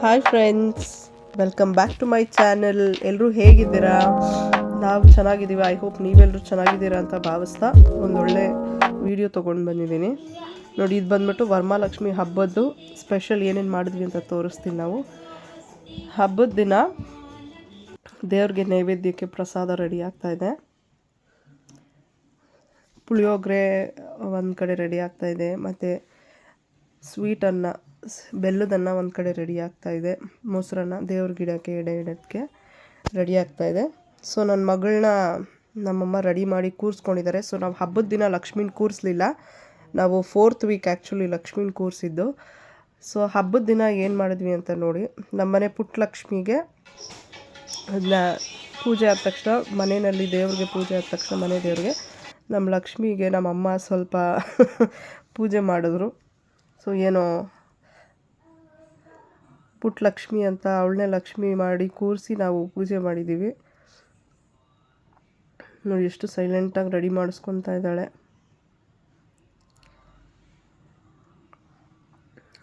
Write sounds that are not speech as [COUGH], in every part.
Hi friends welcome back to my channel ಎಲ್ಲರೂ ಹೇಗಿದ್ದೀರಾ? ನಾವು ಚೆನ್ನಾಗಿದ್ದೀವಿ. ಐ ಹೋಪ್ ನೀವೆಲ್ಲರೂ ಚೆನ್ನಾಗಿದ್ದೀರಾ ಅಂತ ಭಾವಿಸ್ತಾ ಒಂದೊಳ್ಳೆ ವಿಡಿಯೋ ತೊಗೊಂಡು ಬಂದಿದ್ದೀನಿ. ನೋಡಿ, ಇದು ಬಂದ್ಬಿಟ್ಟು ವರಮಹಾಲಕ್ಷ್ಮಿ ಹಬ್ಬದ್ದು ಸ್ಪೆಷಲ್ ಏನೇನು ಮಾಡಿದ್ವಿ ಅಂತ ತೋರಿಸ್ತೀನಿ ನಾವು. ಹಬ್ಬದ ದಿನ ದೇವ್ರಿಗೆ ನೈವೇದ್ಯಕ್ಕೆ ಪ್ರಸಾದ ರೆಡಿ ಆಗ್ತಾ ಇದೆ. ಪುಳಿಯೋಗರೆ ಒಂದು ಕಡೆ ರೆಡಿ ಆಗ್ತಾಯಿದೆ ಮತ್ತು ಸ್ವೀಟನ್ನು ಬೆಲ್ಲದನ್ನ ಒಂದು ಕಡೆ ರೆಡಿ ಆಗ್ತಾ ಇದೆ. ಮೊಸರನ್ನ ದೇವ್ರ ಗಿಡಕ್ಕೆ, ಎಡೆ ಇಡೋಕ್ಕೆ ರೆಡಿ ಆಗ್ತಾ ಇದೆ. ಸೊ ನನ್ನ ಮಗಳನ್ನ ನಮ್ಮಮ್ಮ ರೆಡಿ ಮಾಡಿ ಕೂರಿಸ್ಕೊಂಡಿದ್ದಾರೆ ಸೊ ನಾವು ಹಬ್ಬದ ದಿನ ಲಕ್ಷ್ಮೀನ ಕೂರಿಸ್ಲಿಲ್ಲ. ನಾವು ಫೋರ್ತ್ ವೀಕ್ ಆ್ಯಕ್ಚುಲಿ ಲಕ್ಷ್ಮೀನ ಕೂರಿಸಿದ್ದು. ಸೊ ಹಬ್ಬದ ದಿನ ಏನು ಮಾಡಿದ್ವಿ ಅಂತ ನೋಡಿ ನಮ್ಮನೆ ಪುಟ್ಟ ಲಕ್ಷ್ಮಿಗೆ ಅದನ್ನ ಪೂಜೆ ಆದ ತಕ್ಷಣ ಮನೆಯಲ್ಲಿ ದೇವ್ರಿಗೆ ಪೂಜೆ ಆದ ತಕ್ಷಣ ಮನೆ ದೇವ್ರಿಗೆ ನಮ್ಮ ಲಕ್ಷ್ಮಿಗೆ ನಮ್ಮ ಅಮ್ಮ ಸ್ವಲ್ಪ [LAUGHS] ಪೂಜೆ ಮಾಡಿದ್ರು. ಸೊ ಏನೋ ಪುಟ್ಟ ಲಕ್ಷ್ಮಿ ಅಂತ ಅವಳನ್ನೇ ಲಕ್ಷ್ಮಿ ಮಾಡಿ ಕೂರಿಸಿ ನಾವು ಪೂಜೆ ಮಾಡಿದ್ದೀವಿ. ನೋಡಿ ಎಷ್ಟು ಸೈಲೆಂಟಾಗಿ ರೆಡಿ ಮಾಡಿಸ್ಕೊತಾ ಇದ್ದಾಳೆ.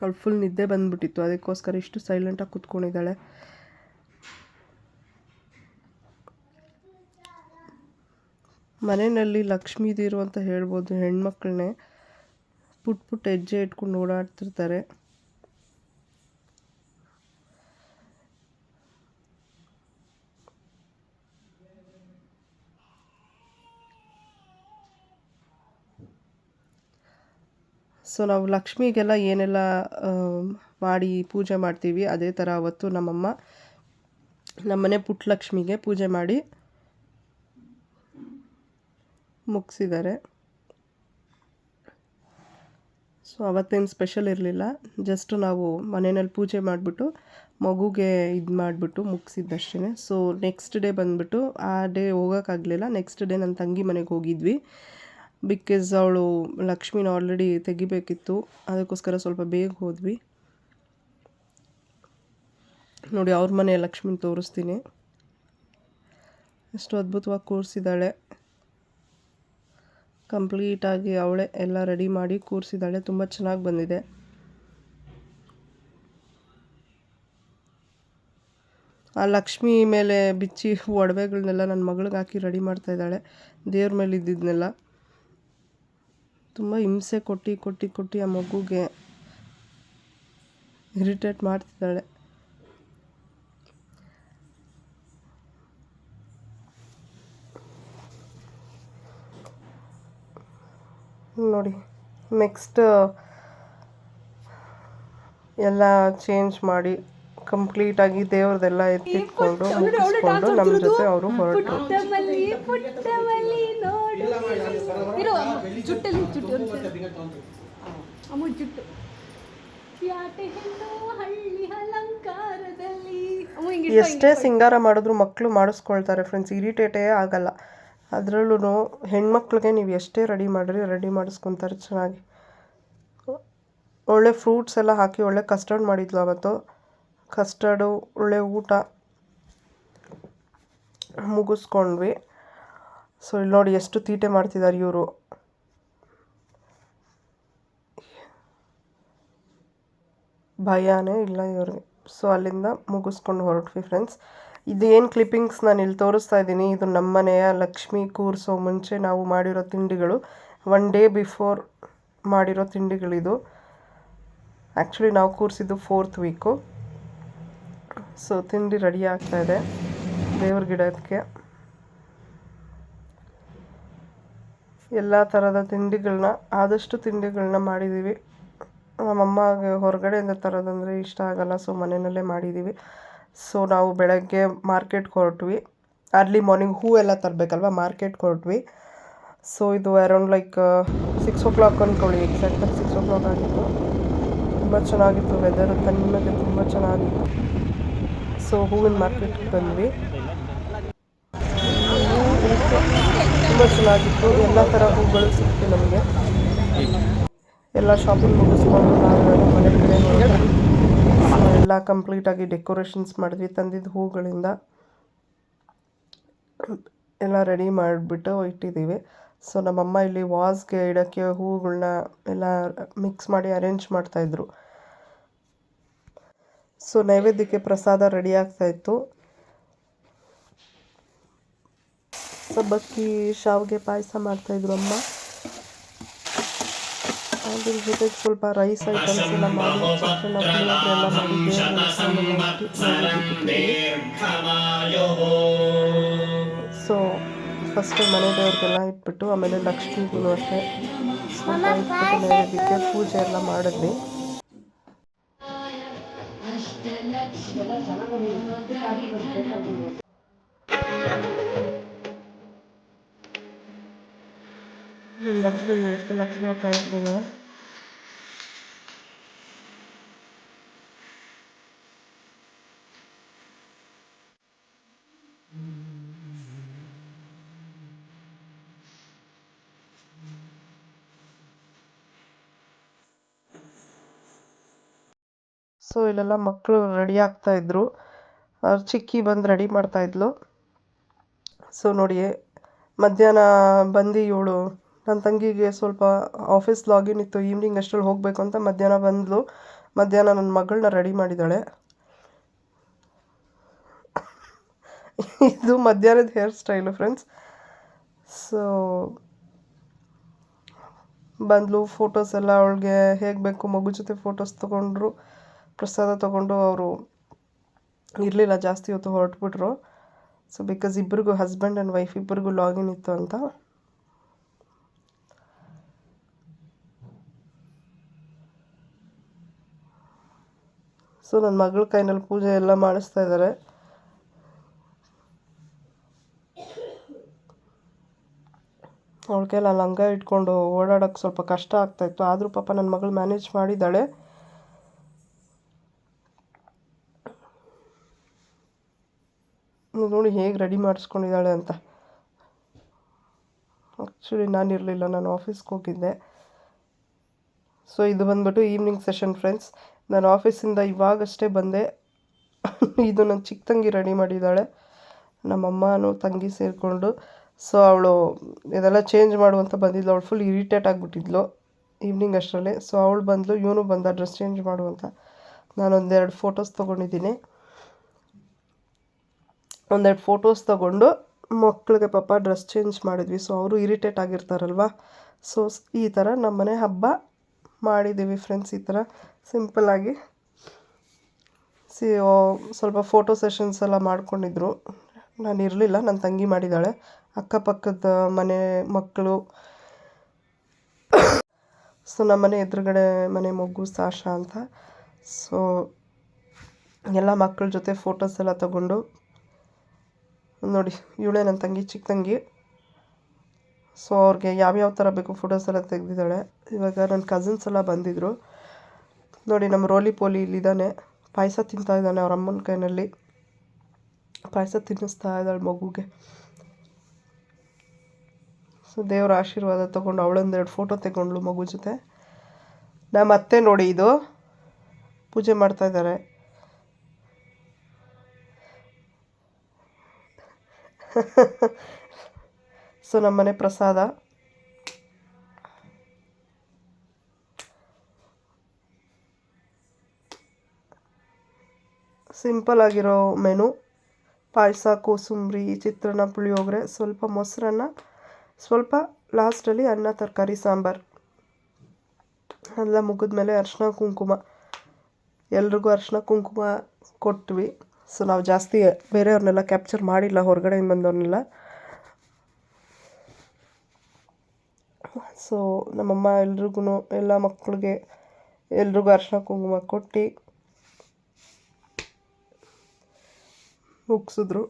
ಅವಳು ಫುಲ್ ನಿದ್ದೆ ಬಂದ್ಬಿಟ್ಟಿತ್ತು. ಅದಕ್ಕೋಸ್ಕರ ಇಷ್ಟು ಸೈಲೆಂಟಾಗಿ ಕೂತ್ಕೊಂಡಿದ್ದಾಳೆ. ಮನೆಯಲ್ಲಿ ಲಕ್ಷ್ಮೀದಿರು ಅಂತ ಹೇಳ್ಬೋದು ಹೆಣ್ಮಕ್ಳನ್ನೇ. ಪುಟ್ ಪುಟ್ಟ ಹೆಜ್ಜೆ ಇಟ್ಕೊಂಡು ಓಡಾಡ್ತಿರ್ತಾರೆ. ಸೊ ನಾವು ಲಕ್ಷ್ಮಿಗೆಲ್ಲ ಏನೆಲ್ಲ ಮಾಡಿ ಪೂಜೆ ಮಾಡ್ತೀವಿ, ಅದೇ ಥರ ಅವತ್ತು ನಮ್ಮಮ್ಮ ನಮ್ಮನೆ ಪುಟ್ಟಲಕ್ಷ್ಮಿಗೆ ಪೂಜೆ ಮಾಡಿ ಮುಗಿಸಿದ್ದಾರೆ. ಸೊ ಅವತ್ತೇನು ಸ್ಪೆಷಲ್ ಇರಲಿಲ್ಲ ಜಸ್ಟ್ ನಾವು ಮನೆಯಲ್ಲಿ ಪೂಜೆ ಮಾಡಿಬಿಟ್ಟು ಮಗುಗೆ ಇದು ಮಾಡಿಬಿಟ್ಟು ಮುಗಿಸಿದ್ದಷ್ಟೇ ಸೊ ನೆಕ್ಸ್ಟ್ ಡೇ ಬಂದುಬಿಟ್ಟು ಆ ಡೇ ಹೋಗೋಕ್ಕಾಗಲಿಲ್ಲ ನೆಕ್ಸ್ಟ್ ಡೇ ನನ್ನ ತಂಗಿ ಮನೆಗೆ ಹೋಗಿದ್ವಿ. ಬಿಕಾಸ್ ಅವಳು ಲಕ್ಷ್ಮಿನ ಆಲ್ರೆಡಿ ತೆಗಿಬೇಕಿತ್ತು. ಅದಕ್ಕೋಸ್ಕರ ಸ್ವಲ್ಪ ಬೇಗ ಹೋದ್ವಿ. ನೋಡಿ, ಅವ್ರ ಮನೆ ಲಕ್ಷ್ಮಿನ ತೋರಿಸ್ತೀನಿ. ಎಷ್ಟು ಅದ್ಭುತವಾಗಿ ಕೂರಿಸಿದ್ದಾಳೆ. ಕಂಪ್ಲೀಟಾಗಿ ಅವಳೆ ಎಲ್ಲ ರೆಡಿ ಮಾಡಿ ಕೂರಿಸಿದ್ದಾಳೆ. ತುಂಬ ಚೆನ್ನಾಗಿ ಬಂದಿದೆ. ಆ ಲಕ್ಷ್ಮಿ ಮೇಲೆ ಬಿಚ್ಚಿ ಒಡವೆಗಳನ್ನೆಲ್ಲ ನನ್ನ ಮಗಳಿಗೆ ಹಾಕಿ ರೆಡಿ ಮಾಡ್ತಾ ಇದ್ದಾಳೆ. ದೇವ್ರ ಮೇಲೆ ಇದ್ದಿದ್ದನ್ನೆಲ್ಲ ತುಂಬ ಹಿಂಸೆ ಕೊಟ್ಟು ಕೊಟ್ಟು ಕೊಟ್ಟು ಆ ಮಗುಗೆ ಇರಿಟೇಟ್ ಮಾಡ್ತಿದ್ದಾಳೆ. ನೋಡಿ ನೆಕ್ಸ್ಟ್ ಎಲ್ಲ ಚೇಂಜ್ ಮಾಡಿ ಕಂಪ್ಲೀಟಾಗಿ ದೇವ್ರದೆಲ್ಲ ಎತ್ತಿಟ್ಕೊಂಡು ಮುಗಿಸ್ಕೊಂಡು ನಮ್ಮ ಜೊತೆ ಅವರು ಹೊರಟರು. ಎಷ್ಟೇ ಸಿಂಗಾರ ಮಾಡಿದ್ರು ಮಕ್ಕಳು ಮಾಡಿಸ್ಕೊಳ್ತಾರೆ ಫ್ರೆಂಡ್ಸ್ ಇರಿಟೇಟೇ ಆಗಲ್ಲ. ಅದರಲ್ಲೂ ಹೆಣ್ಮಕ್ಳಿಗೆ ನೀವು ಎಷ್ಟೇ ರೆಡಿ ಮಾಡಿರಿ ರೆಡಿ ಮಾಡಿಸ್ಕೊತಾರೆ ಚೆನ್ನಾಗಿ. ಒಳ್ಳೆ ಫ್ರೂಟ್ಸ್ ಎಲ್ಲ ಹಾಕಿ, ಒಳ್ಳೆ ಕಸ್ಟರ್ಡ್ ಮಾಡಿದ್ಲು ಅವತ್ತು. ಕಸ್ಟರ್ಡು, ಒಳ್ಳೆ ಊಟ ಮುಗಿಸ್ಕೊಂಡ್ವಿ. ಸೊ, ಇಲ್ಲಿ ನೋಡಿ ಎಷ್ಟು ತೀಟೆ ಮಾಡ್ತಿದ್ದಾರೆ ಇವರು. ಭಯನೇ ಇಲ್ಲ ಇವ್ರಿಗೆ. ಸೊ, ಅಲ್ಲಿಂದ ಮುಗಿಸ್ಕೊಂಡು ಹೊರಟ್ವಿ ಫ್ರೆಂಡ್ಸ್. ಇದೇನು ಕ್ಲಿಪ್ಪಿಂಗ್ಸ್ ನಾನು ಇಲ್ಲಿ ತೋರಿಸ್ತಾ ಇದ್ದೀನಿ. ಇದು ನಮ್ಮನೆಯ ಲಕ್ಷ್ಮಿ ಕೂರಿಸೋ ಮುಂಚೆ ನಾವು ಮಾಡಿರೋ ತಿಂಡಿಗಳು. ಒನ್ ಡೇ ಬಿಫೋರ್ ಮಾಡಿರೋ ತಿಂಡಿಗಳಿದು. ಆ್ಯಕ್ಚುಲಿ ನಾವು ಕೂರಿಸಿದ್ದು ಫೋರ್ತ್ ವೀಕು. ಸೊ, ತಿಂಡಿ ರೆಡಿ ಆಗ್ತಾ ಇದೆ. ದೇವ್ರ ಗಿಡಕ್ಕೆ ಎಲ್ಲ ಥರದ ತಿಂಡಿಗಳನ್ನ ಆದಷ್ಟು ತಿಂಡಿಗಳನ್ನ ಮಾಡಿದ್ದೀವಿ ನಮ್ಮಮ್ಮಗೆ ಹೊರಗಡೆಯಿಂದ ತರೋದಂದರೆ ಇಷ್ಟ ಆಗಲ್ಲ, ಸೊ, ಮನೆಯಲ್ಲೇ ಮಾಡಿದ್ದೀವಿ ಸೊ, ನಾವು ಬೆಳಗ್ಗೆ ಮಾರ್ಕೆಟ್ಗೆ ಹೊರಟ್ವಿ. ಅರ್ಲಿ ಮಾರ್ನಿಂಗ್ ಹೂ ಎಲ್ಲ ತರಬೇಕಲ್ವ, ಮಾರ್ಕೆಟ್ ಹೊರಟ್ವಿ. ಸೊ, ಇದು around like six o'clock ಅಂದ್ಕೊಳ್ಳಿ ಎಕ್ಸಾಕ್ಟಾಗಿ ಸಿಕ್ಸ್ ಓ ಕ್ಲಾಕ್ ಆಗಿತ್ತು. ತುಂಬ ಚೆನ್ನಾಗಿತ್ತು ವೆದರ್ ತಣ್ಣಗೆ ತುಂಬ ಚೆನ್ನಾಗಿತ್ತು. ಸೊ ಹೂವಿನ ಮಾರ್ಕೆಟ್ಗೆ ಬಂದ್ವಿ. ತುಂಬ ಚೆನ್ನಾಗಿತ್ತು. ಎಲ್ಲ ಥರ ಹೂಗಳು ಸಿಕ್ತು ನಮಗೆ. ಎಲ್ಲ ಶಾಪಿಂಗ್ ಮುಗಿಸ್ಕೊಂಡು ನಾವು ಮನೆ ಕಡೆ ಎಲ್ಲ ಕಂಪ್ಲೀಟಾಗಿ ಡೆಕೋರೇಷನ್ಸ್ ಮಾಡಿದ್ವಿ, ತಂದಿದ್ದ ಹೂಗಳಿಂದ. ಎಲ್ಲ ರೆಡಿ ಮಾಡಿಬಿಟ್ಟು ಇಟ್ಟಿದ್ದೀವಿ. ಸೊ ನಮ್ಮಮ್ಮ ಇಲ್ಲಿ ವಾಸ್ಗೆ ಇಡೋಕ್ಕೆ ಹೂಗಳನ್ನ ಎಲ್ಲ ಮಿಕ್ಸ್ ಮಾಡಿ ಅರೇಂಜ್ ಮಾಡ್ತಾಯಿದ್ರು ಸೊ ನೈವೇದ್ಯಕ್ಕೆ ಪ್ರಸಾದ ರೆಡಿ ಆಗ್ತಾ ಇತ್ತು. ಸಬ್ಬಕ್ಕಿ ಶಾವಿಗೆ ಪಾಯಸ ಮಾಡ್ತಾಯಿದ್ರು ಅಮ್ಮ. ಅದ್ರ ಜೊತೆಗೆ ಸ್ವಲ್ಪ ರೈಸ್ ಐಟಮ್ಸ್ ಎಲ್ಲ ಮಾಡಿ ಚಿಕನ್ ಎಲ್ಲ ಮಾಡಿ ದೇವ್ರ ಮನಸ್ಸನ್ನೆಲ್ಲ ಇಟ್ಟು ಸೊ ಫಸ್ಟ್ ಮನೆ ಇಟ್ಬಿಟ್ಟು ಆಮೇಲೆ ಲಕ್ಷ್ಮಿಗೂ ಅಷ್ಟೇ. ಸ್ವಲ್ಪ ಇಟ್ಬಿಟ್ಟು ನೈವೇದ್ಯಕ್ಕೆ ಪೂಜೆ ಎಲ್ಲ ಮಾಡಿದ್ವಿ. ಲಕ್ಷ್ಮಿ ಎಷ್ಟು ಲಕ್ಷ್ಮಿ ಕಾಯಿಸ್ತೀವಿ ಸೊ, ಇಲ್ಲೆಲ್ಲ ಮಕ್ಕಳು ರೆಡಿ ಆಗ್ತಾ ಇದ್ದರು ಅವ್ರ ಚಿಕ್ಕಿ ಬಂದು ರೆಡಿ ಮಾಡ್ತಾ ಇದ್ಲು. ಸೊ, ನೋಡಿ, ಮಧ್ಯಾಹ್ನ ಬಂದು ಇವಳು ನನ್ನ ತಂಗಿಗೆ ಸ್ವಲ್ಪ ಆಫೀಸ್ ಲಾಗಿನ್ ಇತ್ತು ಈವ್ನಿಂಗ್ ಅಷ್ಟರಲ್ಲಿ ಹೋಗಬೇಕು ಅಂತ ಮಧ್ಯಾಹ್ನ ಬಂದಳು ಮಧ್ಯಾಹ್ನ ನನ್ನ ಮಗಳನ್ನ ರೆಡಿ ಮಾಡಿದ್ದಾಳೆ. ಇದು ಮಧ್ಯಾಹ್ನದ ಹೇರ್ ಸ್ಟೈಲು ಫ್ರೆಂಡ್ಸ್ ಸೊ ಬಂದಳು ಫೋಟೋಸ್ ಎಲ್ಲ ಅವಳಿಗೆ ಹೇಗೆ ಬೇಕು, ಮಗು ಜೊತೆ ಫೋಟೋಸ್ ತೊಗೊಂಡ್ರು. ಪ್ರಸಾದ ತೊಗೊಂಡು ಅವರು ಇರಲಿಲ್ಲ ಜಾಸ್ತಿ ಹೊತ್ತು ಹೊರಟ್ಬಿಟ್ರು. ಸೊ ಬಿಕಾಸ್ ಇಬ್ಬರಿಗೂ ಹಸ್ಬೆಂಡ್ ಆ್ಯಂಡ್ ವೈಫ್ ಇಬ್ಬರಿಗೂ ಲಾಗಿನ್ ಇತ್ತು ಅಂತ. ಸೊ ನನ್ನ ಮಗಳ ಕೈನಲ್ಲಿ ಪೂಜೆ ಎಲ್ಲ ಮಾಡಿಸ್ತಾ ಇದ್ದಾರೆ. ಅವಳ ಕೈಲಿ ಆ ಲಂಗ ಇಟ್ಕೊಂಡು ಓಡಾಡೋಕ್ಕೆ ಸ್ವಲ್ಪ ಕಷ್ಟ ಆಗ್ತಾಯಿತ್ತು ಆದರೂ ಪಾಪ ನನ್ನ ಮಗಳು ಮ್ಯಾನೇಜ್ ಮಾಡಿದ್ದಾಳೆ. ನೋಡಿ ಹೇಗೆ ರೆಡಿ ಮಾಡಿಸ್ಕೊಂಡಿದ್ದಾಳೆ ಅಂತ. ಆ್ಯಕ್ಚುಲಿ ನಾನಿರಲಿಲ್ಲ ನಾನು ಆಫೀಸ್ಗೆ ಹೋಗಿದ್ದೆ. ಸೊ ಇದು ಬಂದ್ಬಿಟ್ಟು ಈವ್ನಿಂಗ್ ಸೆಷನ್ ಫ್ರೆಂಡ್ಸ್ ನಾನು ಆಫೀಸಿಂದ ಇವಾಗಷ್ಟೇ ಬಂದೆ. [LAUGHS] ಇದು ನನ್ನ ಚಿಕ್ಕ ತಂಗಿ ರೆಡಿ ಮಾಡಿದ್ದಾಳೆ. ನಮ್ಮಮ್ಮನೂ ತಂಗಿ ಸೇರಿಕೊಂಡು. ಸೊ ಅವಳು ಇದೆಲ್ಲ ಚೇಂಜ್ ಮಾಡುವಂತ ಬಂದಿದ್ಲು. ಅವಳು ಫುಲ್ ಇರಿಟೇಟ್ ಆಗಿಬಿಟ್ಟಿದ್ಲು ಈವ್ನಿಂಗ್ ಅಷ್ಟರಲ್ಲಿ. ಸೊ ಅವಳು ಬಂದಳು ಇವನು ಬಂದ ಡ್ರೆಸ್ ಚೇಂಜ್ ಮಾಡುವಂತ. ನಾನೊಂದೆರಡು ಫೋಟೋಸ್ ತೊಗೊಂಡಿದ್ದೀನಿ. ಒಂದೆರಡು ಫೋಟೋಸ್ ತೊಗೊಂಡು ಮಕ್ಕಳಿಗೆ ಪಾಪ ಡ್ರೆಸ್ ಚೇಂಜ್ ಮಾಡಿದ್ವಿ. ಸೊ ಅವರು ಇರಿಟೇಟ್ ಆಗಿರ್ತಾರಲ್ವ? ಸೊ ಈ ಥರ ನಮ್ಮನೆ ಹಬ್ಬ ಮಾಡಿದ್ದೀವಿ ಫ್ರೆಂಡ್ಸ್ ಈ ಥರ ಸಿಂಪಲ್ಲಾಗಿ ಸಿ ಸ್ವಲ್ಪ ಫೋಟೋ ಸೆಷನ್ಸ್ ಎಲ್ಲ ಮಾಡ್ಕೊಂಡಿದ್ರು. ನಾನು ಇರಲಿಲ್ಲ ನನ್ನ ತಂಗಿ ಮಾಡಿದ್ದಾಳೆ ಅಕ್ಕಪಕ್ಕದ ಮನೆ ಮಕ್ಕಳು. ಸೊ ನಮ್ಮನೆ ಎದುರುಗಡೆ ಮನೆ ಮಗು ಸಾಶಾ ಅಂತ. ಸೊ ಎಲ್ಲ ಮಕ್ಕಳ ಜೊತೆ ಫೋಟೋಸ್ ಎಲ್ಲ ತಗೊಂಡು ನೋಡಿ, ಇವಳೇ ನನ್ನ ತಂಗಿ, ಚಿಕ್ಕ ತಂಗಿ. ಸೊ ಅವ್ರಿಗೆ ಯಾವ್ಯಾವ ಥರ ಬೇಕು ಫೋಟೋಸ್ ಎಲ್ಲ ತೆಗೆದಿದ್ದಾಳೆ. ಇವಾಗ ನನ್ನ ಕಸಿನ್ಸ್ ಎಲ್ಲ ಬಂದಿದ್ದರು ನೋಡಿ, ನಮ್ಮ ರೋಲಿ ಪೋಲಿ ಇಲ್ಲಿದ್ದಾನೆ ಪಾಯಸ ತಿಂತಾ ಇದ್ದಾನೆ ಅವ್ರ ಅಮ್ಮನ ಕೈನಲ್ಲಿ. ಪಾಯಸ ತಿನ್ನಿಸ್ತಾ ಇದ್ದಾಳೆ ಮಗುಗೆ. ಸೊ ದೇವರ ಆಶೀರ್ವಾದ ತೊಗೊಂಡು ಅವಳೊಂದೆರಡು ಫೋಟೋ ತೆಗೊಂಡ್ಳು ಮಗು ಜೊತೆ. ನಮ್ಮ ಅತ್ತೆ ನೋಡಿ ಇದು. ಪೂಜೆ ಮಾಡ್ತಾ ಇದ್ದಾರೆ. [LAUGHS] ಸೊ ನಮ್ಮನೆ ಪ್ರಸಾದ. ಸಿಂಪಲ್ ಆಗಿರೋ ಮೆನು ಪಾಯಸ, ಕೋಸುಂಬ್ರಿ, ಚಿತ್ರಾನ್ನ, ಪುಳಿಯೋಗರೆ, ಸ್ವಲ್ಪ ಮೊಸರನ್ನ, ಸ್ವಲ್ಪ ಲಾಸ್ಟಲ್ಲಿ ಅನ್ನ, ತರಕಾರಿ, ಸಾಂಬಾರು. ಎಲ್ಲ ಮುಗಿದ್ಮೇಲೆ ಅರ್ಶಿನ ಕುಂಕುಮ. ಎಲ್ರಿಗೂ ಅರ್ಶಿನ ಕುಂಕುಮ ಕೊಟ್ವಿ. ಸೊ ನಾವು ಜಾಸ್ತಿ ಬೇರೆಯವ್ರನ್ನೆಲ್ಲ ಕ್ಯಾಪ್ಚರ್ ಮಾಡಿಲ್ಲ, ಹೊರಗಡೆಯಿಂದ ಬಂದವ್ರನ್ನೆಲ್ಲ. ಸೊ ನಮ್ಮಮ್ಮ ಎಲ್ರಿಗೂ ಎಲ್ಲ ಮಕ್ಕಳಿಗೆ ಎಲ್ರಿಗೂ ಅರಿಶಿನ ಕುಂಕುಮ ಕೊಟ್ಟು ಮುಗಿಸಿದ್ರು.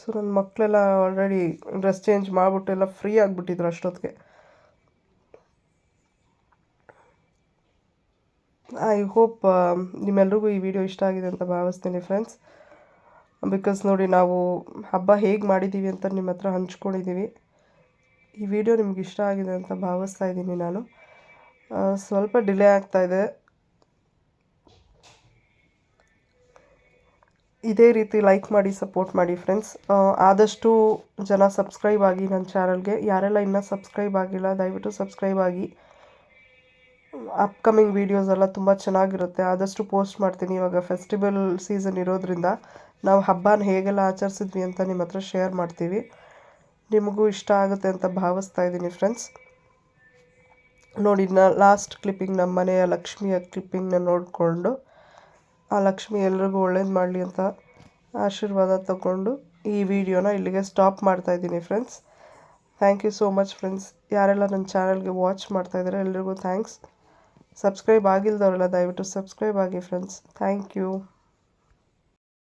ಸೊ ನನ್ನ ಮಕ್ಕಳೆಲ್ಲ ಆಲ್ರೆಡಿ ಡ್ರೆಸ್ ಚೇಂಜ್ ಮಾಡಿಬಿಟ್ಟು ಎಲ್ಲ ಫ್ರೀ ಆಗಿಬಿಟ್ಟಿದ್ರು ಅಷ್ಟೊತ್ತಿಗೆ. ಐ ಹೋಪ್ ನಿಮ್ಮೆಲ್ರಿಗೂ ಈ ವಿಡಿಯೋ ಇಷ್ಟ ಆಗಿದೆ ಅಂತ ಭಾವಿಸ್ತೀನಿ ಫ್ರೆಂಡ್ಸ್ ಬಿಕಾಸ್ ನೋಡಿ, ನಾವು ಹಬ್ಬ ಹೇಗೆ ಮಾಡಿದ್ದೀವಿ ಅಂತ ನಿಮ್ಮ ಹತ್ರ ಹಂಚ್ಕೊಂಡಿದ್ದೀವಿ ಈ ವಿಡಿಯೋ ನಿಮ್ಗೆ ಇಷ್ಟ ಆಗಿದೆ ಅಂತ ಭಾವಿಸ್ತಾ ಇದ್ದೀನಿ ನಾನು. ಸ್ವಲ್ಪ ಡಿಲೇ ಆಗ್ತಾ ಇದೆ. ಇದೇ ರೀತಿ ಲೈಕ್ ಮಾಡಿ, ಸಪೋರ್ಟ್ ಮಾಡಿ ಫ್ರೆಂಡ್ಸ್. ಆದಷ್ಟು ಜನ ಸಬ್ಸ್ಕ್ರೈಬ್ ಆಗಿ ನನ್ನ ಚಾನಲ್ಗೆ. ಯಾರೆಲ್ಲ ಇನ್ನೂ ಸಬ್ಸ್ಕ್ರೈಬ್ ಆಗಿಲ್ಲ, ದಯವಿಟ್ಟು ಸಬ್ಸ್ಕ್ರೈಬ್ ಆಗಿ. ಅಪ್ಕಮಿಂಗ್ ವೀಡಿಯೋಸ್ ಎಲ್ಲ ತುಂಬ ಚೆನ್ನಾಗಿರುತ್ತೆ. ಆದಷ್ಟು ಪೋಸ್ಟ್ ಮಾಡ್ತೀನಿ ಇವಾಗ ಫೆಸ್ಟಿವಲ್ ಸೀಸನ್ ಇರೋದ್ರಿಂದ. ನಾವು ಹಬ್ಬನ ಹೇಗೆಲ್ಲ ಆಚರಿಸಿದ್ವಿ ಅಂತ ನಿಮ್ಮ ಹತ್ರ ಶೇರ್ ಮಾಡ್ತೀವಿ. ನಿಮಗೂ ಇಷ್ಟ ಆಗುತ್ತೆ ಅಂತ ಭಾವಿಸ್ತಾ ಇದ್ದೀನಿ ಫ್ರೆಂಡ್ಸ್ ನೋಡಿ ನಾ ಲಾಸ್ಟ್ ಕ್ಲಿಪ್ಪಿಂಗ್ ನಮ್ಮ ಮನೆಯ ಲಕ್ಷ್ಮಿಯ ಕ್ಲಿಪ್ಪಿಂಗ್ನ ನೋಡಿಕೊಂಡು, ಆ ಲಕ್ಷ್ಮಿ ಎಲ್ರಿಗೂ ಒಳ್ಳೇದು ಮಾಡಲಿ ಅಂತ ಆಶೀರ್ವಾದ ತಗೊಂಡು ಈ ವಿಡಿಯೋನ ಇಲ್ಲಿಗೆ ಸ್ಟಾಪ್ ಮಾಡ್ತಾ ಇದ್ದೀನಿ friends thank you so much friends ಯಾರೆಲ್ಲ ನನ್ನ ಚಾನಲ್ಗೆ ವಾಚ್ ಮಾಡ್ತಾ ಇದ್ದಾರೆ, ಎಲ್ರಿಗೂ ಥ್ಯಾಂಕ್ಸ್ ಸಬ್ಸ್ಕ್ರೈಬ್ ಆಗಿಲ್ದವರೆಲ್ಲ ದಯವಿಟ್ಟು ಸಬ್ಸ್ಕ್ರೈಬ್ ಆಗಿ ಫ್ರೆಂಡ್ಸ್ ಥ್ಯಾಂಕ್ ಯು